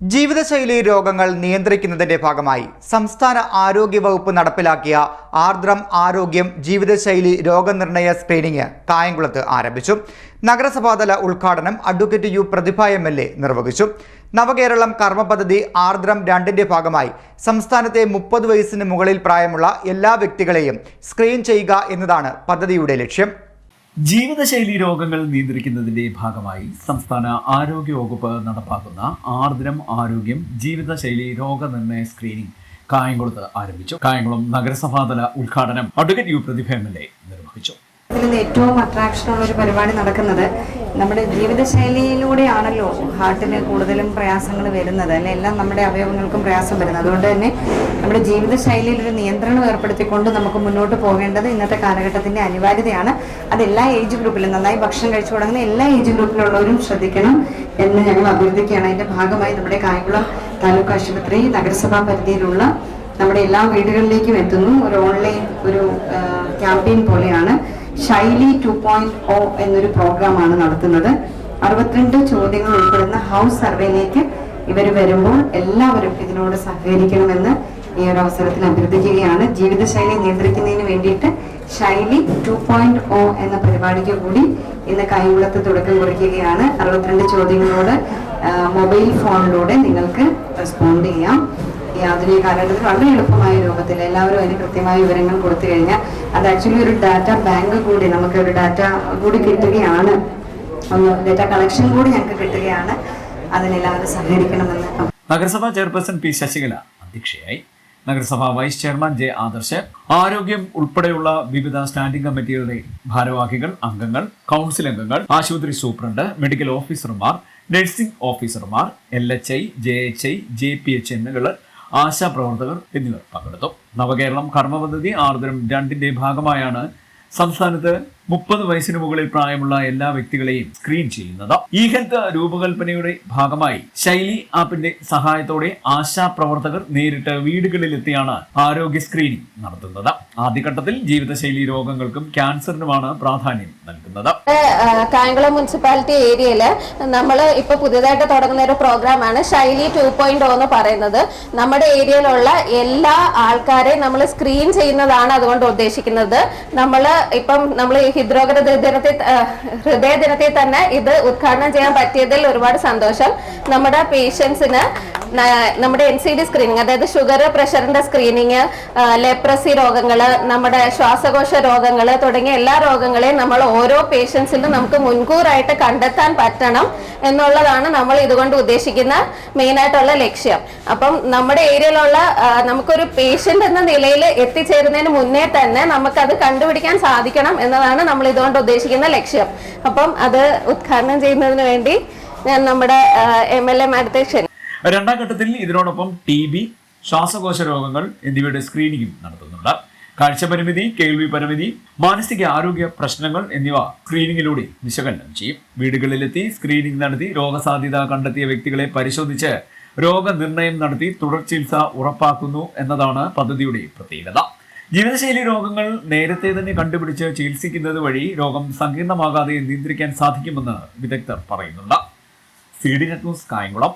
ജീവിതശൈലി രോഗങ്ങൾ നിയന്ത്രിക്കുന്നതിന്റെ ഭാഗമായി സംസ്ഥാന ആരോഗ്യ വകുപ്പ് നടപ്പിലാക്കിയ ആർദ്രം ആരോഗ്യം ജീവിതശൈലി രോഗനിർണയ സ്ക്രീനിംഗ് കായംകുളത്ത് ആരംഭിച്ചു. നഗരസഭാതല ഉദ്ഘാടനം advocate U Prathibha M L A നിർവഹിച്ചു. നവകേരളം കർമ്മ പദ്ധതി ആർദ്രം രണ്ടിന്റെ ഭാഗമായി സംസ്ഥാനത്തെ മുപ്പത് വയസ്സിന് മുകളിൽ പ്രായമുള്ള എല്ലാ വ്യക്തികളെയും സ്ക്രീൻ ചെയ്യുക എന്നതാണ് പദ്ധതിയുടെ ലക്ഷ്യം. ജീവിതശൈലി രോഗങ്ങൾ നിയന്ത്രിക്കുന്നതിന്റെ ഭാഗമായി സംസ്ഥാന ആരോഗ്യ വകുപ്പ് നടപ്പാക്കുന്ന ആർദ്രം ആരോഗ്യം ജീവിതശൈലി രോഗനിർണയ സ്ക്രീനിംഗ് കായംകുളത്ത് ആരംഭിച്ചു. കായംകുളം നഗരസഭാതല ഉദ്ഘാടനം advocate U Prathibha M L A നിന്ന് ഏറ്റവും അട്രാക്ഷൻ ഉള്ള ഒരു പരിപാടി നടക്കുന്നത് നമ്മുടെ ജീവിതശൈലിയിലൂടെയാണല്ലോ ഹാർട്ടിന് കൂടുതലും പ്രയാസങ്ങൾ വരുന്നത്. അല്ലെ? എല്ലാം നമ്മുടെ അവയവങ്ങൾക്കും പ്രയാസം വരുന്നത്. അതുകൊണ്ട് തന്നെ നമ്മുടെ ജീവിതശൈലിയിൽ ഒരു നിയന്ത്രണം ഏർപ്പെടുത്തിക്കൊണ്ട് നമുക്ക് മുന്നോട്ട് പോകേണ്ടത് ഇന്നത്തെ കാലഘട്ടത്തിന്റെ അനിവാര്യതയാണ്. അത് എല്ലാ ഏജ് ഗ്രൂപ്പിലും നന്നായി ഭക്ഷണം കഴിച്ചു തുടങ്ങുന്ന എല്ലാ ഏജ് ഗ്രൂപ്പിലുള്ളവരും ശ്രദ്ധിക്കണം എന്ന് ഞങ്ങൾ അഭ്യർത്ഥിക്കുകയാണ്. അതിന്റെ ഭാഗമായി നമ്മുടെ കായംകുളം താലൂക്ക് ആശുപത്രി നഗരസഭാ പരിധിയിലുള്ള നമ്മുടെ എല്ലാ വീടുകളിലേക്കും എത്തുന്നു. ഒരു ഓൺലൈൻ ഒരു ക്യാമ്പയിൻ പോലെയാണ്. ശൈലി ടു പോയിന്റ് ഒ എന്നൊരു പ്രോഗ്രാമാണ് നടത്തുന്നത്. അറുപത്തിരണ്ട് ചോദ്യങ്ങൾ ഉൾപ്പെടുന്ന ഹൗസ് സർവേയിലേക്ക് ഇവർ വരുമ്പോൾ എല്ലാവരും ഇതിനോട് സഹകരിക്കണമെന്ന് ഈ ഒരു അവസരത്തിൽ അഭ്യർത്ഥിക്കുകയാണ്. ജീവിതശൈലി നിയന്ത്രിക്കുന്നതിന് വേണ്ടിയിട്ട് ശൈലി ടു പോയിന്റ് ഒ എന്ന പരിപാടിക്ക് കൂടി ഇന്ന് കൈകുളത്ത് തുടക്കം കുറിക്കുകയാണ്. അറുപത്തിരണ്ട് ചോദ്യങ്ങളോട് മൊബൈൽ ഫോണിലൂടെ നിങ്ങൾക്ക് റെസ്പോണ്ട് ചെയ്യാം. ഈ ആധുനിക കാലഘട്ടത്തിൽ വളരെ എളുപ്പമായ രൂപത്തിൽ എല്ലാവരും അതിന് കൃത്യമായ വിവരങ്ങൾ കൊടുത്തു കഴിഞ്ഞാൽ അത് ആക്ച്വലി ഒരു ഡാറ്റ ബാങ്ക് കൂടി നമുക്ക് ഒരു ഡാറ്റ കൂടി കിട്ടുകയാണ്. ഒന്ന് ഡാറ്റ കളക്ഷൻ കൂടി ഞങ്ങൾക്ക് കിട്ടുകയാണ്. അതിനെല്ലാവരും സഹകരിക്കണമെന്ന്. നഗരസഭാ ചെയർപേഴ്സൺ പി ശശികല അധ്യക്ഷയായി. നഗരസഭാ വൈസ് ചെയർമാൻ ജെ ആദർശ് ആരോഗ്യം ഉൾപ്പെടെയുള്ള വിവിധ സ്റ്റാൻഡിംഗ് കമ്മിറ്റികളുടെ ഭാരവാഹികൾ അംഗങ്ങൾ കൗൺസിൽ അംഗങ്ങൾ ആശുപത്രി സൂപ്രണ്ട് മെഡിക്കൽ ഓഫീസർമാർ നഴ്സിംഗ് ഓഫീസർമാർ L H I J H I J P H എന്നുകൾ ആശാപ്രവർത്തകർ എന്നിവർ പങ്കെടുത്തു. നവകേരളം കർമ്മ പദ്ധതി ആർദ്രം രണ്ടിന്റെ ഭാഗമായാണ് സംസ്ഥാനത്ത് മുപ്പത് വയസ്സിന് മുകളിൽ പ്രായമുള്ള എല്ലാ വ്യക്തികളെയും സ്ക്രീൻ ചെയ്യുന്നത്. ഈ ഹെൽത്ത് രൂപകൽപ്പനയുടെ ഭാഗമായി ശൈലി ആപ്പിന്റെ സഹായത്തോടെ ആശാ പ്രവർത്തകർ നേരിട്ട് വീടുകളിലെത്തിയാണ് ആരോഗ്യ സ്ക്രീനിംഗ് നടത്തുന്നത്. ആദ്യഘട്ടത്തിൽ ജീവിതശൈലി രോഗങ്ങൾക്കും ക്യാൻസറിനുമാണ് പ്രാധാന്യം നൽകുന്നത്. കായംകുളം മുനിസിപ്പാലിറ്റി ഏരിയയിൽ നമ്മൾ ഇപ്പൊ പുതിയതായിട്ട് തുടങ്ങുന്ന ഒരു പ്രോഗ്രാമാണ് ശൈലി ടു പോയിന്റ് എന്ന് പറയുന്നത്. നമ്മുടെ ഏരിയയിലുള്ള എല്ലാ ആൾക്കാരെയും നമ്മൾ സ്ക്രീൻ ചെയ്യുന്നതാണ് അതുകൊണ്ട് ഉദ്ദേശിക്കുന്നത്. നമ്മൾ ഇപ്പം നമ്മൾ ഹൃദ്രോഗ ദിനത്തെ ഹൃദയ ദിനത്തിൽ തന്നെ ഇത് ഉദ്ഘാടനം ചെയ്യാൻ പറ്റിയതിൽ ഒരുപാട് സന്തോഷം. നമ്മുടെ പേഷ്യൻസിന് നമ്മുടെ എൻ സി ഡി സ്ക്രീനിങ് അതായത് ഷുഗർ പ്രഷറിന്റെ സ്ക്രീനിങ് ലെപ്രസി രോഗങ്ങൾ നമ്മുടെ ശ്വാസകോശ രോഗങ്ങൾ തുടങ്ങിയ എല്ലാ രോഗങ്ങളെയും നമ്മൾ ഓരോ പേഷ്യൻസിലും നമുക്ക് മുൻകൂറായിട്ട് കണ്ടെത്താൻ പറ്റണം എന്നുള്ളതാണ് നമ്മൾ ഇതുകൊണ്ട് ഉദ്ദേശിക്കുന്ന മെയിൻ ആയിട്ടുള്ള ലക്ഷ്യം. അപ്പം നമ്മുടെ ഏരിയയിലുള്ള നമുക്കൊരു പേഷ്യന്റ് എന്ന നിലയിൽ എത്തിച്ചേരുന്നതിന് മുന്നേ തന്നെ നമുക്കത് കണ്ടുപിടിക്കാൻ സാധിക്കണം എന്നതാണ് നമ്മൾ ഇതുകൊണ്ട് ഉദ്ദേശിക്കുന്ന ലക്ഷ്യം. അപ്പം അത് ഉദ്ഘാടനം ചെയ്യുന്നതിന് വേണ്ടി ഞാൻ നമ്മുടെ എം എൽ എ മാഡത്തെ ക്ഷണിക്കും രണ്ടാം ഘട്ടത്തിൽ ഇതിനോടൊപ്പം ടി ബി ശ്വാസകോശ രോഗങ്ങൾ എന്നിവയുടെ സ്ക്രീനിംഗും നടത്തുന്നുണ്ട്. കാഴ്ച പരിമിതി കേൾവി പരിമിതി മാനസിക ആരോഗ്യ പ്രശ്നങ്ങൾ എന്നിവ സ്ക്രീനിങ്ങിലൂടെ വിശകലനം ചെയ്യും. വീടുകളിലെത്തി സ്ക്രീനിംഗ് നടത്തി രോഗസാധ്യത കണ്ടെത്തിയ വ്യക്തികളെ പരിശോധിച്ച് രോഗനിർണയം നടത്തി തുടർ ചികിത്സ ഉറപ്പാക്കുന്നു എന്നതാണ് പദ്ധതിയുടെ പ്രത്യേകത. ജീവിതശൈലി രോഗങ്ങൾ നേരത്തെ തന്നെ കണ്ടുപിടിച്ച് ചികിത്സിക്കുന്നത് വഴി രോഗം സങ്കീർണമാകാതെ നിയന്ത്രിക്കാൻ സാധിക്കുമെന്ന് വിദഗ്ധർ പറയുന്നുണ്ട്. C D news Kayamkulam.